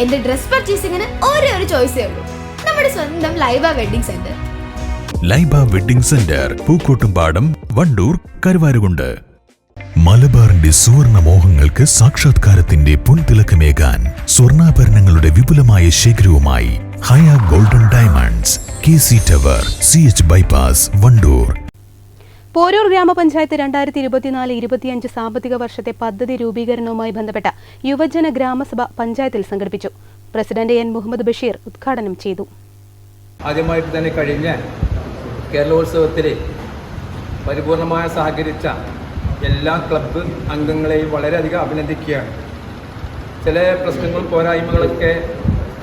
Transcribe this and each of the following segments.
എന്റെ ഡ്രസ് പർച്ചേസിംഗിന് ഒരേ ഒരു ചോയ്സേ ഉള്ളൂ. നമ്മുടെ സ്വന്തം Laiba wedding centre. Laiba wedding centre Pookkottumpadam Wandoor Karuvarakundu. മലബാറിന്റെ സുവർണ മോഹങ്ങൾക്ക് സാക്ഷാത്കാരത്തിന്റെ പൊൻതിളക്കമേകാൻ സ്വർണാഭരണങ്ങളുടെ വിപുലമായ ശേഖരവുമായി Haya golden diamonds K C tower C H bypass Wandoor. Porur ഗ്രാമപഞ്ചായത്ത് രണ്ടായിരത്തി ഇരുപത്തിനാല് ഇരുപത്തിയഞ്ച് സാമ്പത്തിക വർഷത്തെ പദ്ധതി രൂപീകരണവുമായി ബന്ധപ്പെട്ട യുവജന ഗ്രാമസഭ പഞ്ചായത്തിൽ സംഘടിപ്പിച്ചു. President N. മുഹമ്മദ് ബഷീർ ഉദ്ഘാടനം ചെയ്തു. ആദ്യമായിട്ട് തന്നെ കഴിഞ്ഞ കേരളോത്സവത്തിൽ പരിപൂർണമായ സഹകരിച്ച എല്ലാ ക്ലബ്ബ് അംഗങ്ങളെയും വളരെയധികം അഭിനന്ദിക്കുകയാണ്. ചില പ്രശ്നങ്ങളും പോരായ്മകളൊക്കെ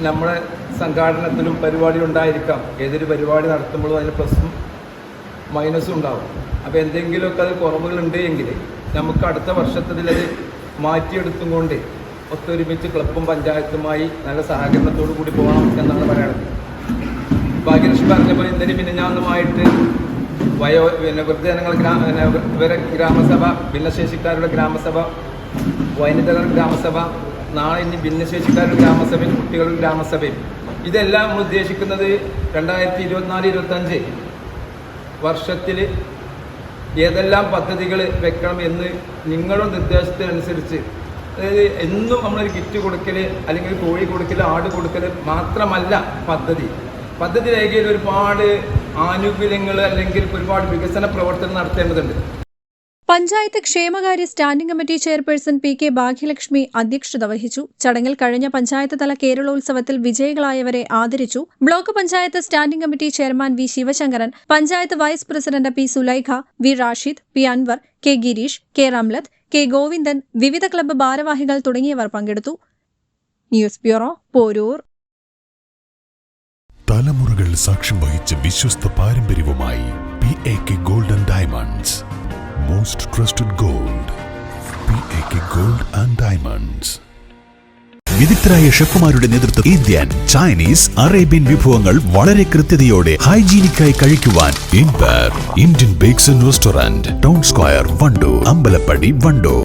നമ്മുടെ സംഘാടനത്തിലും പരിപാടി ഉണ്ടായിരിക്കാം. ഏതൊരു പരിപാടി നടത്തുമ്പോഴും അതിന് പ്ലസും മൈനസും ഉണ്ടാവും. അപ്പോൾ എന്തെങ്കിലുമൊക്കെ അത് കുറവുകളുണ്ട് എങ്കിൽ നമുക്ക് അടുത്ത വർഷത്തിൽ അത് മാറ്റിയെടുത്തും കൊണ്ട് ഒത്തൊരുമിച്ച് ക്ലബും പഞ്ചായത്തുമായി നല്ല സഹകരണത്തോടു കൂടി പോകണം എന്നാണ് പറയുന്നത്. ഭാഗ്യലക്ഷ്മി പറഞ്ഞ പോലെ ഇന്നലെ മിനിഞ്ഞാന്നുമായിട്ട് വയോ പിന്നെ വൃദ്ധജനങ്ങൾ ഗ്രാമ ഇവരെ ഗ്രാമസഭ ഭിന്നശേഷിക്കാരുടെ ഗ്രാമസഭ വനിതകളുടെ ഗ്രാമസഭ നാളെ ഇനി ഭിന്നശേഷിക്കാരുടെ ഗ്രാമസഭയും കുട്ടികളുടെ ഗ്രാമസഭയും. ഇതെല്ലാം ഉദ്ദേശിക്കുന്നത് രണ്ടായിരത്തി ഇരുപത്തിനാല് ഇരുപത്തഞ്ച് വർഷത്തിൽ ഏതെല്ലാം പദ്ധതികൾ വെക്കണം എന്ന് നിങ്ങളുടെ നിർദ്ദേശത്തിനനുസരിച്ച് അതായത് എന്നും നമ്മളൊരു കിറ്റ് കൊടുക്കൽ അല്ലെങ്കിൽ കോഴി കൊടുക്കൽ ആട് കൊടുക്കൽ മാത്രമല്ല പദ്ധതി. പദ്ധതി രേഖയിൽ ഒരുപാട് ആനുകൂല്യങ്ങൾ അല്ലെങ്കിൽ ഒരുപാട് വികസന പ്രവർത്തനം നടത്തേണ്ടതുണ്ട്. പഞ്ചായത്ത് ക്ഷേമകാര്യ standing committee chairperson P K Bhagyalakshmi അധ്യക്ഷത വഹിച്ചു. ചടങ്ങിൽ കഴിഞ്ഞ പഞ്ചായത്ത് തല കേരളോത്സവത്തിൽ വിജയികളായവരെ ആദരിച്ചു. Block panchayat standing committee chairman V Sivasankaran panchayat vice president P Sulaikha V Rashid P Anwar K Gireesh K Ramlath K Govindan വിവിധ ക്ലബ്ബ് ഭാരവാഹികൾ തുടങ്ങിയവർ പങ്കെടുത്തു. News bureau Porur. തലമുറകൾ സാക്ഷ്യം വഹിച്ച വിശ്വസ്ത പാരമ്പര്യവുമായി P A K golden diamonds. Most trusted gold P A K gold and diamonds വിദഗ്ധരായ ഷെഫുമാരുടെ നേതൃത്വം ഇന്ത്യൻ ചൈനീസ് അറേബ്യൻ വിഭവങ്ങൾ വളരെ കൃത്യതയോടെ ഹൈജീനിക്കായി കഴിക്കുവാൻ ഇൻപർ Indian bakes and restaurant town square Wandoor Ambalappadi Wandoor.